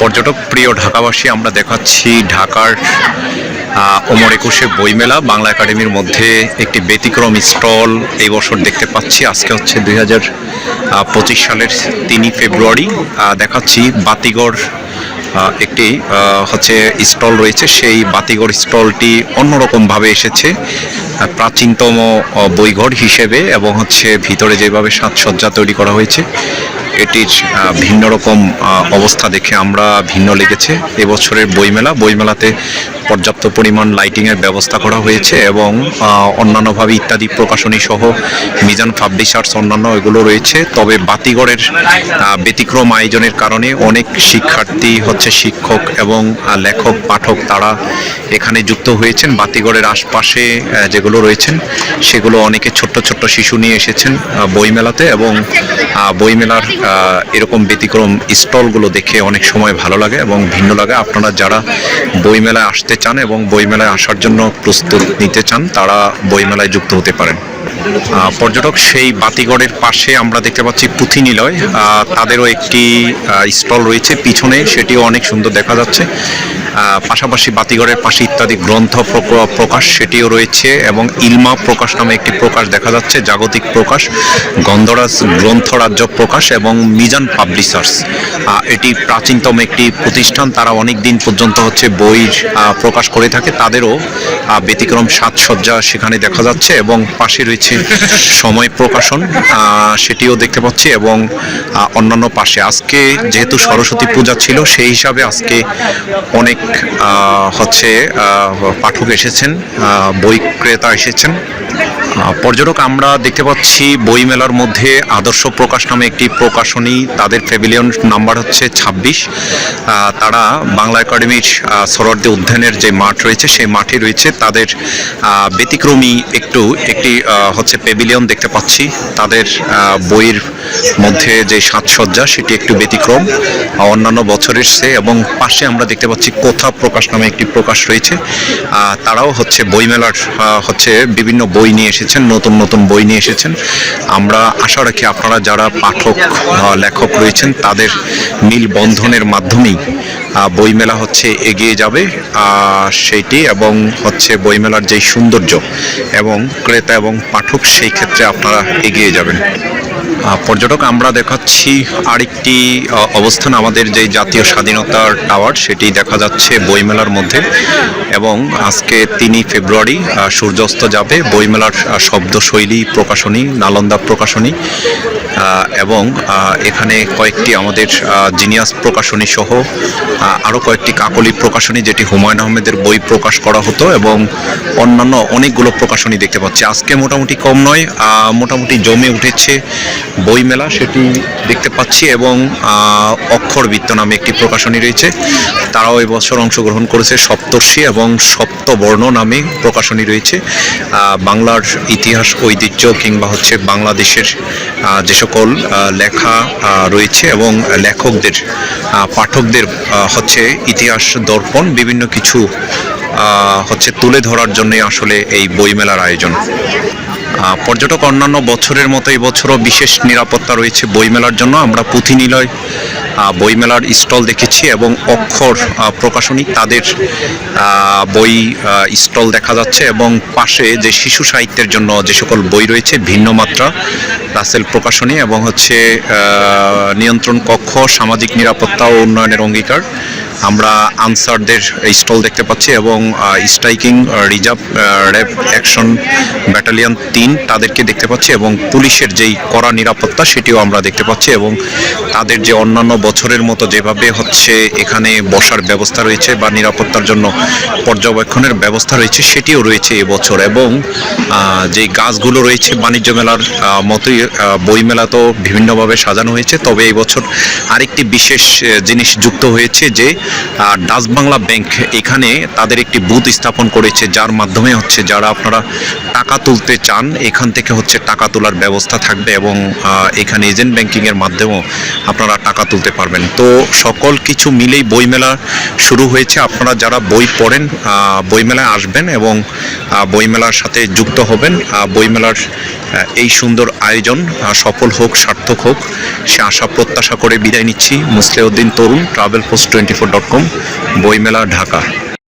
পর্যটক, প্রিয় ঢাকাবাসী, আমরা দেখাচ্ছি ঢাকার ওমর একুশে বইমেলা, বাংলা একাডেমির মধ্যে একটি ব্যতিক্রম স্টল এই বছর দেখতে পাচ্ছি। আজকে হচ্ছে দুই হাজার পঁচিশ সালের তিনই ফেব্রুয়ারি। দেখাচ্ছি বাতিগড় একটি হচ্ছে স্টল রয়েছে। সেই বাতিগড় স্টলটি অন্যরকমভাবে এসেছে প্রাচীনতম বইঘর হিসেবে এবং হচ্ছে ভিতরে যেভাবে সাজসজ্জা তৈরি করা হয়েছে এটির ভিন্ন রকম অবস্থা দেখে আমরা ভিন্ন লেগেছে। এবছরের বইমেলা, বইমেলাতে পর্যাপ্ত পরিমাণ লাইটিংয়ের ব্যবস্থা করা হয়েছে এবং অন্যান্যভাবে ইত্যাদি প্রকাশনী সহ মিজান পাবলিশার্স অন্যান্য এগুলো রয়েছে। তবে বাতিগড়ের ব্যতিক্রম আয়োজনের কারণে অনেক শিক্ষার্থী হচ্ছে শিক্ষক এবং লেখক, পাঠক তারা এখানে যুক্ত হয়েছেন। বাতিগড়ের আশপাশে যেগুলো রয়েছেন, সেগুলো অনেকে ছোট্ট ছোট্ট শিশু নিয়ে এসেছেন বইমেলাতে এবং বইমেলার এরকম ব্যতিক্রম স্টলগুলো দেখে অনেক সময় ভালো লাগে এবং ভিন্ন লাগে। আপনারা যারা বইমেলায় আসতে চান এবং বইমেলায় আসার জন্য প্রস্তুত নিতে চান, তারা বইমেলায় যুক্ত হতে পারেন। পর্যটক সেই বাতিগড়ের পাশে আমরা দেখতে পাচ্ছি পুঁথি নিলয় তাদেরও একটি স্টল রয়েছে। পিছনে সেটিও অনেক সুন্দর দেখা যাচ্ছে। পাশাপাশি বাতিগড়ের পাশে ইত্যাদি গ্রন্থ প্রক- প্রকাশ সেটিও রয়েছে এবং ইলমা প্রকাশ নামে একটি প্রকাশ দেখা যাচ্ছে, জাগতিক প্রকাশ, গন্ধরাজ গ্রন্থরাজ্য প্রকাশ এবং মিজান পাবলিশার্স। এটি প্রাচীনতম একটি প্রতিষ্ঠান, তারা অনেক দিন পর্যন্ত হচ্ছে বই প্রকাশ করে থাকে, তাদেরও ব্যতিক্রম সাজসজ্জা সেখানে দেখা যাচ্ছে এবং পাশে রয়েছে সময় প্রকাশন সেটিও দেখতে পাচ্ছি এবং অন্যান্য পাশে। আজকে যেহেতু সরস্বতী পূজা ছিল, সেই হিসাবে আজকে অনেক হচ্ছে পাঠক এসেছেন বই ক্রেতা এসেছেন। পর্যটক, আমরা দেখতে পাচ্ছি বইমেলার মধ্যে আদর্শ প্রকাশ নামে একটি প্রকাশনী। তাদের প্যাভিলিয়ন নাম্বার হচ্ছে ছাব্বিশ। তারা বাংলা একাডেমির সরোয়ার্দী উদ্যানের যে মাঠ রয়েছে, সেই মাঠে রয়েছে। তাদের ব্যতিক্রমী একটু একটি হচ্ছে প্যাভিলিয়ন দেখতে পাচ্ছি। তাদের বইয়ের মধ্যে যে সাজসজ্জা, সেটি একটু ব্যতিক্রম। অন্যান্য বছরের সে এবং পাশে আমরা দেখতে পাচ্ছি কোথা প্রকাশ নামে একটি প্রকাশ রয়েছে। তারাও হচ্ছে বইমেলার হচ্ছে বিভিন্ন বই নিয়ে এসেছেন নতুন নতুন বই নিয়ে এসেছেন। আমরা আশা রাখি আপনারা যারা পাঠক লেখক রয়েছেন, তাদের মিল বন্ধনের মাধ্যমেই বইমেলা হচ্ছে এগিয়ে যাবে। সেইটি এবং হচ্ছে বইমেলার যেই সৌন্দর্য এবং ক্রেতা এবং পাঠক, সেই ক্ষেত্রে আপনারা এগিয়ে যাবেন। পর্যটক, আমরা দেখাচ্ছি আরেকটি অবস্থান আমাদের যে জাতীয় স্বাধীনতার টাওয়ার, সেটি দেখা যাচ্ছে বইমেলার মধ্যে। এবং আজকে তিনই ফেব্রুয়ারি সূর্যাস্ত যাবে। বইমেলার শব্দশৈলী প্রকাশনী, নালন্দা প্রকাশনী এবং এখানে কয়েকটি আমাদের জিনিয়াস প্রকাশনী সহ আরও কয়েকটি কাকলি প্রকাশনী, যেটি হুমায়ুন আহমেদের বই প্রকাশ করা হতো, এবং অন্যান্য অনেকগুলো প্রকাশনী দেখতে পাচ্ছি। আজকে মোটামুটি কম নয় মোটামুটি জমে উঠেছে বইমেলা, সেটি দেখতে পাচ্ছি এবং অক্ষরবৃত্ত নামে একটি প্রকাশনী রয়েছে। তারাও এবছর অংশগ্রহণ করেছে সপ্তর্ষি এবং সপ্তবর্ণ নামে প্রকাশনী রয়েছে। বাংলার ইতিহাস, ঐতিহ্য কিংবা হচ্ছে বাংলাদেশের যে সকল লেখা রয়েছে এবং লেখকদের পাঠকদের হচ্ছে ইতিহাস দর্পণ, বিভিন্ন কিছু হচ্ছে তুলে ধরার জন্য আসলে এই বইমেলার আয়োজন। পর্যটক অন্যান্য বছরের মতো এই বছরও বিশেষ নিরাপত্তা রয়েছে বইমেলার জন্য। আমরা পুঁথি নিলয় বইমেলার স্টল দেখেছি এবং অক্ষর প্রকাশনী তাদের বই স্টল দেখা যাচ্ছে এবং পাশে যে শিশু সাহিত্যের জন্য যে সকল বই রয়েছে, ভিন্ন মাত্রা, রাসেল প্রকাশনী এবং হচ্ছে নিয়ন্ত্রণ কক্ষ, সামাজিক নিরাপত্তা ও উন্নয়নের অঙ্গীকার। আমরা আনসারদের স্টল দেখতে পাচ্ছি এবং striking reserve RAB action battalion তিন তাদেরকে দেখতে পাচ্ছি এবং পুলিশের যেই কড়া নিরাপত্তা সেটিও আমরা দেখতে পাচ্ছি এবং তাদের যে অন্যান্য বছরের মতো যেভাবে হচ্ছে এখানে বসার ব্যবস্থা রয়েছে বা নিরাপত্তার জন্য পর্যবেক্ষণের ব্যবস্থা রয়েছে সেটিও রয়েছে এবছর। এবং যে গাছগুলো রয়েছে বাণিজ্য মেলার মতোই আহ, বই মেলা তো বিভিন্নভাবে সাজানো হয়েছে। তবে এই বছর আরেকটি বিশেষ জিনিস যুক্ত হয়েছে যে ডাচ বাংলা ব্যাংক এখানে তাদের একটি বুথ স্থাপন করেছে যার মাধ্যমে হচ্ছে যারা আপনারা টাকা তুলতে চান এখান থেকে হচ্ছে টাকা তোলার ব্যবস্থা থাকবে এবং এখানে এজেন্ট ব্যাংকিংয়ের মাধ্যমেও আপনারা টাকা তুলতে পারবেন। তো সকল কিছু মিলেই বইমেলা শুরু হয়েছে। আপনারা যারা বই পড়েন বইমেলায় আসবেন এবং বইমেলার সাথে যুক্ত হবেন। বইমেলার এই সুন্দর আয়োজন সফল হোক, সার্থক হোক, সে আশা, প্রত্যাশা করে বিদায় নিচ্ছি। Musleuddin Tarun travel post twenty four dot com বইমেলা ঢাকা।